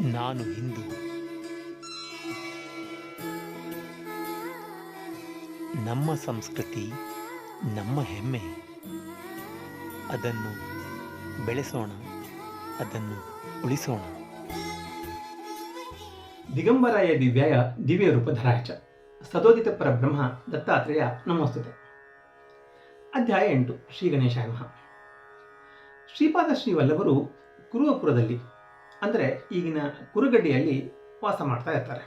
ನಾನು ಹಿಂದೂ. ನಮ್ಮ ಸಂಸ್ಕೃತಿ, ನಮ್ಮ ಹೆಮ್ಮೆ, ಅದನ್ನು ಬೆಳೆಸೋಣ, ಅದನ್ನು ಉಳಿಸೋಣ. ದಿಗಂಬರಾಯ ದಿವ್ಯಾಯ ದಿವ್ಯ ರೂಪಧರಾಯ ಚ ಸದೋದಿತ ಪರಬ್ರಹ್ಮ ದತ್ತಾತ್ರೇಯ ನಮೋಸ್ತುತೆ. ಅಧ್ಯಾಯ ಎಂಟು, ಶ್ರೀ ಗಣೇಶ ಶ್ರೀಪಾದ ಶ್ರೀವಲ್ಲವರು ಕುರುವಪುರದಲ್ಲಿ ಅಂದರೆ ಈಗಿನ ಕುರುಗಡ್ಡಿಯಲ್ಲಿ ವಾಸ ಮಾಡ್ತಾ ಇರ್ತಾರೆ.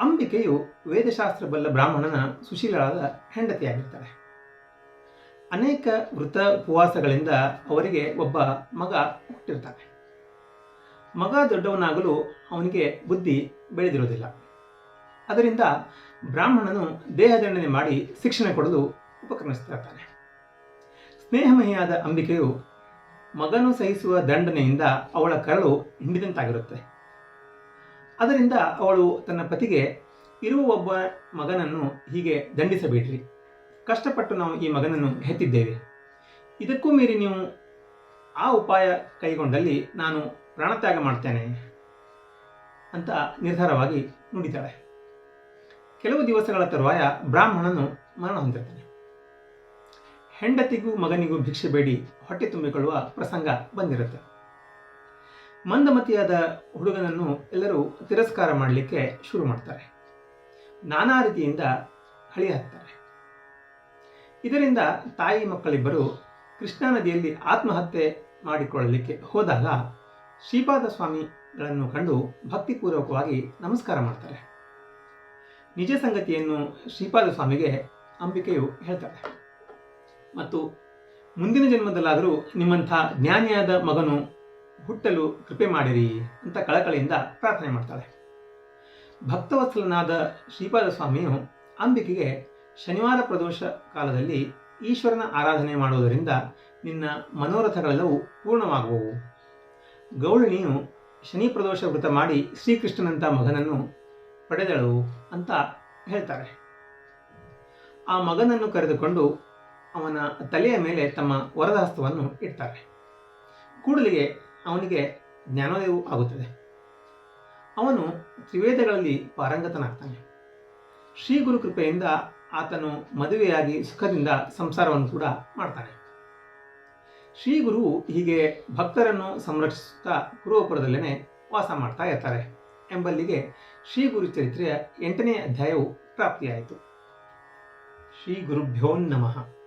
ಅಂಬಿಕೆಯು ವೇದಶಾಸ್ತ್ರ ಬಲ್ಲ ಬ್ರಾಹ್ಮಣನ ಸುಶೀಲಳಾದ ಹೆಂಡತಿಯಾಗಿರ್ತಾರೆ. ಅನೇಕ ವೃತ ಉಪವಾಸಗಳಿಂದ ಅವರಿಗೆ ಒಬ್ಬ ಮಗ ಹುಟ್ಟಿರ್ತಾನೆ. ಮಗ ದೊಡ್ಡವನಾಗಲು ಅವನಿಗೆ ಬುದ್ಧಿ ಬೆಳೆದಿರೋದಿಲ್ಲ ಅದರಿಂದ ಬ್ರಾಹ್ಮಣನು ದೇಹದಂಡನೆ ಮಾಡಿ ಶಿಕ್ಷಣ ಕೊಡಲು ಉಪಕ್ರಮಿಸ್ತಾ ಇರ್ತಾನೆ. ಸ್ನೇಹಮಹಿಯಾದ ಅಂಬಿಕೆಯು ಮಗನು ಸಹಿಸುವ ದಂಡನೆಯಿಂದ ಅವಳ ಕರಳು ಹಿಂಡಿದಂತಾಗಿರುತ್ತೆ. ಅದರಿಂದ ಅವಳು ತನ್ನ ಪತಿಗೆ, ಇರುವ ಒಬ್ಬ ಮಗನನ್ನು ಹೀಗೆ ದಂಡಿಸಬೇಡ್ರಿ. ಕಷ್ಟಪಟ್ಟು ನಾವು ಈ ಮಗನನ್ನು ಹೆತ್ತಿದ್ದೇವೆ. ಇದಕ್ಕೂ ಮೀರಿ ನೀವು ಆ ಉಪಾಯ ಕೈಗೊಂಡಲ್ಲಿ ನಾನು ಪ್ರಾಣತ್ಯಾಗ ಮಾಡ್ತೇನೆ ಅಂತ ನಿರ್ಧಾರವಾಗಿ ನುಡಿತಾಳೆ. ಕೆಲವು ದಿವಸಗಳ ತರುವಾಯ ಬ್ರಾಹ್ಮಣನು ಮರಣ ಹೊಂದಿರ್ತಾನೆ. ಹೆಂಡತಿಗೂ ಮಗನಿಗೂ ಭಿಕ್ಷೆ ಬೇಡಿ, ಹೊಟ್ಟೆ ತುಂಬಿಕೊಳ್ಳುವ ಪ್ರಸಂಗ ಬಂದಿರುತ್ತೆ. ಮಂದಮತಿಯಾದ ಹುಡುಗನನ್ನು ಎಲ್ಲರೂ ತಿರಸ್ಕಾರ ಮಾಡಲಿಕ್ಕೆ ಶುರು ಮಾಡ್ತಾರೆ. ನಾನಾ ರೀತಿಯಿಂದ ಹಳಿ ಹಾಕ್ತಾರೆ ಇದರಿಂದ ತಾಯಿ ಮಕ್ಕಳಿಬ್ಬರು ಕೃಷ್ಣಾ ನದಿಯಲ್ಲಿ ಆತ್ಮಹತ್ಯೆ ಮಾಡಿಕೊಳ್ಳಲಿಕ್ಕೆ ಹೋದಾಗ ಶ್ರೀಪಾದ ಸ್ವಾಮಿಗಳನ್ನು ಕಂಡು ಭಕ್ತಿಪೂರ್ವಕವಾಗಿ ನಮಸ್ಕಾರ ಮಾಡ್ತಾರೆ. ನಿಜ ಸಂಗತಿಯನ್ನು ಶ್ರೀಪಾದ ಸ್ವಾಮಿಗೆ ಅಂಬಿಕೆಯು ಹೇಳ್ತಾಳೆ ಮತ್ತು ಮುಂದಿನ ಜನ್ಮದಲ್ಲಾದರೂ ನಿಮ್ಮಂಥ ಜ್ಞಾನಿಯಾದ ಮಗನು ಹುಟ್ಟಲು ಕೃಪೆ ಮಾಡಿರಿ ಅಂತ ಕಳಕಳಿಯಿಂದ ಪ್ರಾರ್ಥನೆ ಮಾಡ್ತಾಳೆ. ಭಕ್ತವತ್ಸಲನಾದ ಶ್ರೀಪಾದ ಸ್ವಾಮಿಯು ಅಂಬಿಕೆಗೆ ಶನಿವಾರ ಪ್ರದೋಷ ಕಾಲದಲ್ಲಿ ಈಶ್ವರನ ಆರಾಧನೆ ಮಾಡುವುದರಿಂದ ನಿನ್ನ ಮನೋರಥಗಳೆಲ್ಲವೂ ಪೂರ್ಣವಾಗುವವು. ಗೌಳಿಣಿಯು ಶನಿ ಪ್ರದೋಷ ವೃತ ಮಾಡಿ ಶ್ರೀಕೃಷ್ಣನಂಥ ಮಗನನ್ನು ಪಡೆದಳು ಅಂತ ಹೇಳ್ತಾರೆ. ಆ ಮಗನನ್ನು ಕರೆದುಕೊಂಡು ಅವನ ತಲೆಯ ಮೇಲೆ ತಮ್ಮ ವರದಾಸ್ತವನ್ನು ಇಡ್ತಾರೆ. ಕೂಡಲಿಗೆ ಅವನಿಗೆ ಜ್ಞಾನೋದಯವು ಆಗುತ್ತದೆ. ಅವನು ತ್ರಿವೇದಗಳಲ್ಲಿ ಪಾರಂಗತನಾಗ್ತಾನೆ. ಶ್ರೀ ಗುರು ಕೃಪೆಯಿಂದ ಆತನು ಮದುವೆಯಾಗಿ ಸುಖದಿಂದ ಸಂಸಾರವನ್ನು ಕೂಡ ಮಾಡ್ತಾನೆ. ಶ್ರೀ ಗುರು ಹೀಗೆ ಭಕ್ತರನ್ನು ಸಂರಕ್ಷಿಸುತ್ತಾ ಪೂರ್ವಪುರದಲ್ಲೇ ವಾಸ ಮಾಡ್ತಾ ಇರ್ತಾರೆ ಎಂಬಲ್ಲಿಗೆ ಶ್ರೀ ಗುರು ಚರಿತ್ರೆಯ ಎಂಟನೇ ಅಧ್ಯಾಯವು ಪ್ರಾಪ್ತಿಯಾಯಿತು. ಶ್ರೀ ಗುರುಭ್ಯೋ ನಮಃ.